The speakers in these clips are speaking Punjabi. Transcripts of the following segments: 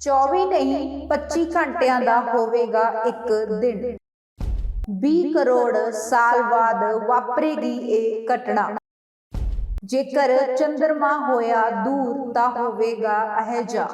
24 ਨਹੀਂ 25 ਘੰਟਿਆਂ ਦਾ ਹੋਵੇਗਾ ਇੱਕ ਦਿਨ। 20 ਕਰੋੜ ਸਾਲ ਬਾਅਦ ਵਾਪਰੇਗੀ ਇਹ ਘਟਨਾ। ਜੇਕਰ ਚੰਦਰਮਾ ਹੋਇਆ ਦੂਰ, ਤਾਂ ਹੋਵੇਗਾ ਅਹਿਜਾ।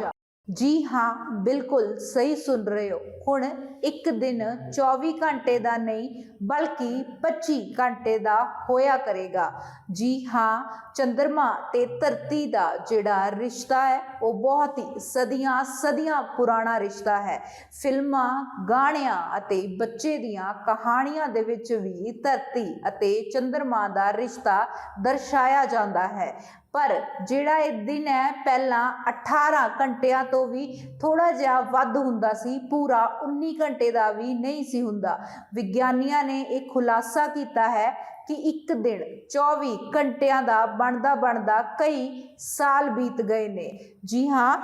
ਜੀ ਹਾਂ, ਬਿਲਕੁਲ ਸਹੀ ਸੁਣ ਰਹੇ ਹੋ। ਹੁਣ ਇੱਕ ਦਿਨ 24 ਘੰਟੇ ਦਾ ਨਹੀਂ, ਬਲਕਿ 25 ਘੰਟੇ ਦਾ ਹੋਇਆ ਕਰੇਗਾ। ਜੀ ਹਾਂ ਚੰ드ਰਮਾ ਤੇ ਧਰਤੀ ਦਾ ਜਿਹੜਾ ਰਿਸ਼ਤਾ ਹੈ, ਉਹ ਬਹੁਤ ਹੀ ਸਦੀਆਂ ਸਦੀਆਂ ਪੁਰਾਣਾ ਰਿਸ਼ਤਾ ਹੈ। ਫਿਲਮਾਂ, ਗਾਣਿਆਂ ਅਤੇ ਬੱਚੇ ਦੀਆਂ ਕਹਾਣੀਆਂ ਦੇ ਵਿੱਚ ਵੀ ਧਰਤੀ ਅਤੇ ਚੰ드ਰਮਾ ਦਾ ਰਿਸ਼ਤਾ ਦਰਸਾਇਆ ਜਾਂਦਾ ਹੈ। ਪਰ ਜਿਹੜਾ ਇਹ ਦਿਨ ਹੈ, ਪਹਿਲਾਂ 18 ਘੰਟਿਆਂ ਤੋਂ ਵੀ ਥੋੜਾ ਜਿਹਾ ਵੱਧ ਹੁੰਦਾ ਸੀ, ਪੂਰਾ 19 ਘੰਟੇ ਦਾ ਵੀ ਨਹੀਂ ਸੀ ਹੁੰਦਾ। ਵਿਗਿਆਨੀਆਂ ਨੇ ਇਹ ਖੁਲਾਸਾ ਕੀਤਾ ਹੈ ਕਿ ਇੱਕ ਦਿਨ 24 ਘੰਟਿਆਂ ਦਾ ਬਣਦਾ ਬਣਦਾ ਕਈ ਸਾਲ ਬੀਤ ਗਏ ਨੇ। ਜੀ ਹਾਂ,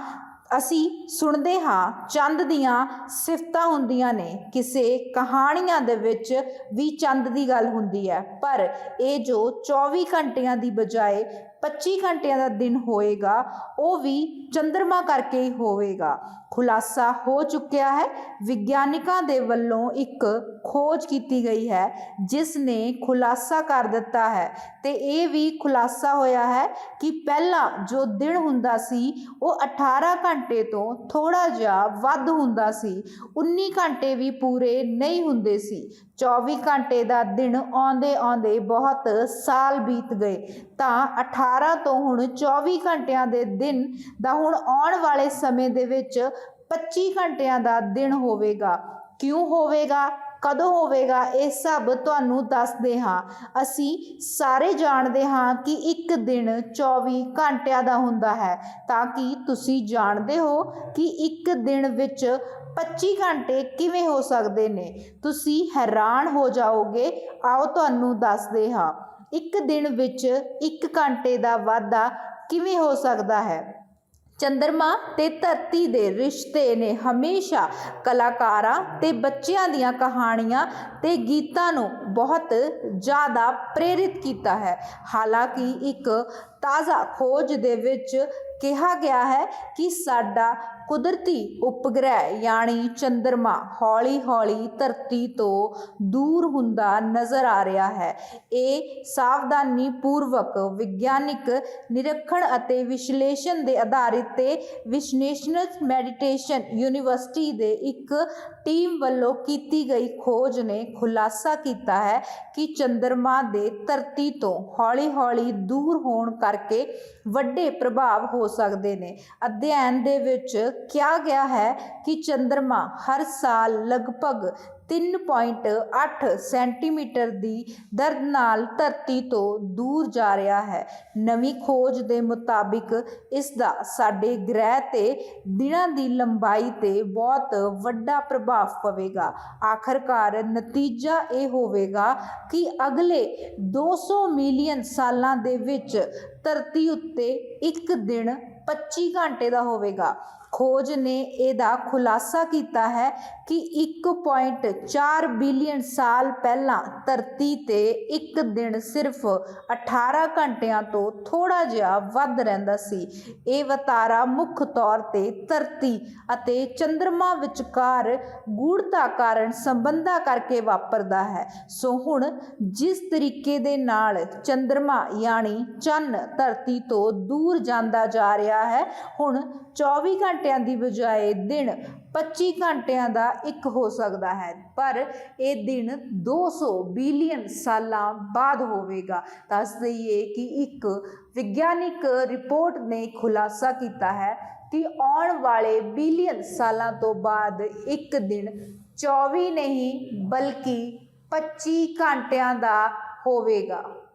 ਅਸੀਂ ਸੁਣਦੇ ਹਾਂ, ਚੰਦ ਦੀਆਂ ਸਿਫਤਾਂ ਹੁੰਦੀਆਂ ਨੇ। ਕਿਸੇ ਕਹਾਣੀਆਂ ਦੇ ਵਿੱਚ ਵੀ ਚੰਦ ਦੀ ਗੱਲ ਹੁੰਦੀ ਹੈ, ਪਰ ਇਹ ਜੋ 24 ਘੰਟਿਆਂ ਦੀ ਬਜਾਏ 25 ਘੰਟਿਆਂ ਦਾ ਦਿਨ ਹੋਏਗਾ, ਉਹ ਵੀ ਚੰ드ਰਮਾ ਕਰਕੇ ਹੀ ਹੋਵੇਗਾ। ਖੁਲਾਸਾ ਹੋ ਚੁੱਕਿਆ ਹੈ, ਵਿਗਿਆਨਿਕਾਂ ਦੇ ਵੱਲੋਂ ਇੱਕ ਖੋਜ ਕੀਤੀ ਗਈ ਹੈ, ਜਿਸ ਨੇ ਖੁਲਾਸਾ ਕਰ ਦਿੱਤਾ ਹੈ। ਤੇ ਇਹ ਵੀ ਖੁਲਾਸਾ ਹੋਇਆ ਹੈ ਕਿ ਪਹਿਲਾਂ ਜੋ ਦਿਨ ਹੁੰਦਾ ਸੀ, ਉਹ 18 ਘੰਟੇ ਤੋਂ ਥੋੜਾ ਜਿਹਾ ਵੱਧ ਹੁੰਦਾ ਸੀ। 19 ਘੰਟੇ ਵੀ ਪੂਰੇ ਨਹੀਂ ਹੁੰਦੇ ਸੀ। 24 ਘੰਟੇ ਦਾ ਦਿਨ ਆਉਂਦੇ ਆਉਂਦੇ ਬਹੁਤ ਸਾਲ ਬੀਤ ਗਏ। ਤਾਂ 18 ਤੋਂ ਹੁਣ 24 ਘੰਟਿਆਂ ਦੇ ਦਿਨ ਦਾ ਹੁਣ ਆਉਣ ਵਾਲੇ ਸਮੇਂ ਦੇ ਵਿੱਚ 25 ਘੰਟਿਆਂ ਦਾ ਦਿਨ ਹੋਵੇਗਾ। ਕਿਉਂ ਹੋਵੇਗਾ? ਕਦੋਂ ਹੋਵੇਗਾ, ਇਹ ਸਭ ਤੁਹਾਨੂੰ ਦੱਸਦੇ ਹਾਂ। ਅਸੀਂ ਸਾਰੇ ਜਾਣਦੇ ਹਾਂ ਕਿ ਇੱਕ ਦਿਨ 24 ਘੰਟਿਆਂ ਦਾ ਹੁੰਦਾ ਹੈ। ਤਾਂ ਕਿ ਤੁਸੀਂ ਜਾਣਦੇ ਹੋ ਕਿ ਇੱਕ ਦਿਨ ਵਿੱਚ 25 ਘੰਟੇ ਕਿਵੇਂ ਹੋ ਸਕਦੇ ਨੇ? ਤੁਸੀਂ ਹੈਰਾਨ ਹੋ ਜਾਓਗੇ। ਆਓ ਤੁਹਾਨੂੰ ਦੱਸਦੇ ਹਾਂ। ਇੱਕ ਦਿਨ ਵਿੱਚ 1 ਘੰਟੇ ਦਾ ਵਾਧਾ ਕਿਵੇਂ ਹੋ ਸਕਦਾ ਹੈ? ਚੰਦਰਮਾ ਤੇ ਧਰਤੀ ਦੇ ਰਿਸ਼ਤੇ ਨੇ ਹਮੇਸ਼ਾ ਕਲਾਕਾਰਾਂ ਤੇ ਬੱਚਿਆਂ ਦੀਆਂ ਕਹਾਣੀਆਂ ਤੇ ਗੀਤਾਂ ਨੂੰ ਬਹੁਤ ਜ਼ਿਆਦਾ ਪ੍ਰੇਰਿਤ ਕੀਤਾ ਹੈ। ਹਾਲਾਂਕਿ ਇੱਕ ਤਾਜ਼ਾ ਖੋਜ ਦੇ ਵਿੱਚ ਕਿਹਾ ਗਿਆ ਹੈ ਕਿ ਸਾਡਾ ਕੁਦਰਤੀ ਉਪਗ੍ਰਹਿ ਯਾਨੀ ਚੰਦਰਮਾ ਹੌਲੀ-ਹੌਲੀ ਧਰਤੀ ਤੋਂ ਦੂਰ ਹੁੰਦਾ ਨਜ਼ਰ ਆ ਰਿਹਾ ਹੈ। ਇਹ ਸਾਵਧਾਨੀ ਪੂਰਵਕ ਵਿਗਿਆਨਿਕ ਨਿਰੀਖਣ ਅਤੇ ਵਿਸ਼ਲੇਸ਼ਣ ਦੇ ਆਧਾਰਿਤ ਤੇ ਵਿਸ਼ਲੇਸ਼ਣ ਮੈਡੀਟੇਸ਼ਨ ਯੂਨੀਵਰਸਿਟੀ ਦੇ ਇੱਕ ਟੀਮ ਵੱਲੋਂ ਕੀਤੀ ਗਈ ਖੋਜ ਨੇ ਖੁਲਾਸਾ ਕੀਤਾ ਹੈ ਕਿ ਚੰਦਰਮਾ ਦੇ ਧਰਤੀ ਤੋਂ ਹੌਲੀ-ਹੌਲੀ ਦੂਰ ਹੋਣ ਕਰਕੇ ਵੱਡੇ ਪ੍ਰਭਾਵ ਹੋ ਸਕਦੇ ਨੇ। ਅਧਿਐਨ ਦੇ ਵਿੱਚ ਕਿਹਾ ਗਿਆ ਹੈ ਕਿ ਚੰਦਰਮਾ ਹਰ ਸਾਲ ਲਗਭਗ 3.8 ਸੈਂਟੀਮੀਟਰ ਦੀ ਦਰਦ ਨਾਲ ਧਰਤੀ ਤੋਂ ਦੂਰ ਜਾ ਰਿਹਾ ਹੈ। ਨਵੀਂ ਖੋਜ ਦੇ ਮੁਤਾਬਿਕ ਇਸ ਦਾ ਸਾਡੇ ਗ੍ਰਹਿ ਤੇ ਦਿਨਾਂ ਦੀ ਲੰਬਾਈ ਤੇ ਬਹੁਤ ਵੱਡਾ ਪ੍ਰਭਾਵ ਪਵੇਗਾ। ਆਖਰਕਾਰ ਨਤੀਜਾ ਇਹ ਹੋਵੇਗਾ ਕਿ ਅਗਲੇ 200 ਮਿਲੀਅਨ ਸਾਲਾਂ ਦੇ ਵਿੱਚ ਧਰਤੀ ਉੱਤੇ ਇੱਕ ਦਿਨ 25 ਘੰਟੇ ਦਾ ਹੋਵੇਗਾ। ਖੋਜ ਨੇ ਇਹਦਾ ਖੁਲਾਸਾ ਕੀਤਾ ਹੈ ਕਿ 1.4 ਬਿਲੀਅਨ ਸਾਲ ਪਹਿਲਾਂ ਧਰਤੀ ਤੇ ਇੱਕ ਦਿਨ ਸਿਰਫ 18 ਘੰਟਿਆਂ ਤੋਂ ਥੋੜਾ ਜਿਹਾ ਵੱਧ ਰਹਿੰਦਾ ਸੀ। ਇਹ ਵਤਾਰਾ ਮੁੱਖ ਤੌਰ ਤੇ ਧਰਤੀ ਅਤੇ ਚੰ드ਰਮਾ ਵਿਚਕਾਰ ਗੂੜਤਾ ਕਾਰਨ ਸੰਬੰਧਾਂ ਕਰਕੇ ਵਾਪਰਦਾ ਹੈ। ਸੋ ਹੁਣ ਜਿਸ ਤਰੀਕੇ ਦੇ ਨਾਲ ਚੰ드ਰਮਾ ਯਾਨੀ ਚੰਨ ਧਰਤੀ ਤੋਂ ਦੂਰ ਜਾਂਦਾ ਜਾ ਰਿਹਾ ਹੈ, ਹੁਣ 24 ਘੰਟਿਆਂ ਦੀ ਬਜਾਏ ਦਿਨ 25 ਘੰਟਿਆਂ ਦਾ ਇੱਕ ਹੋ ਸਕਦਾ ਹੈ। ਪਰ ਇਹ ਦਿਨ 200 ਬਿਲੀਅਨ ਸਾਲਾਂ ਬਾਅਦ ਹੋਵੇਗਾ। ਦੱਸ ਦਈਏ ਕਿ ਇੱਕ ਵਿਗਿਆਨਿਕ ਰਿਪੋਰਟ ਨੇ ਖੁਲਾਸਾ ਕੀਤਾ ਹੈ ਕਿ ਆਉਣ ਵਾਲੇ ਬਿਲੀਅਨ ਸਾਲਾਂ ਤੋਂ ਬਾਅਦ ਇੱਕ ਦਿਨ 24 ਨਹੀਂ, ਬਲਕਿ 25 ਘੰਟਿਆਂ ਦਾ ਹੋਵੇਗਾ।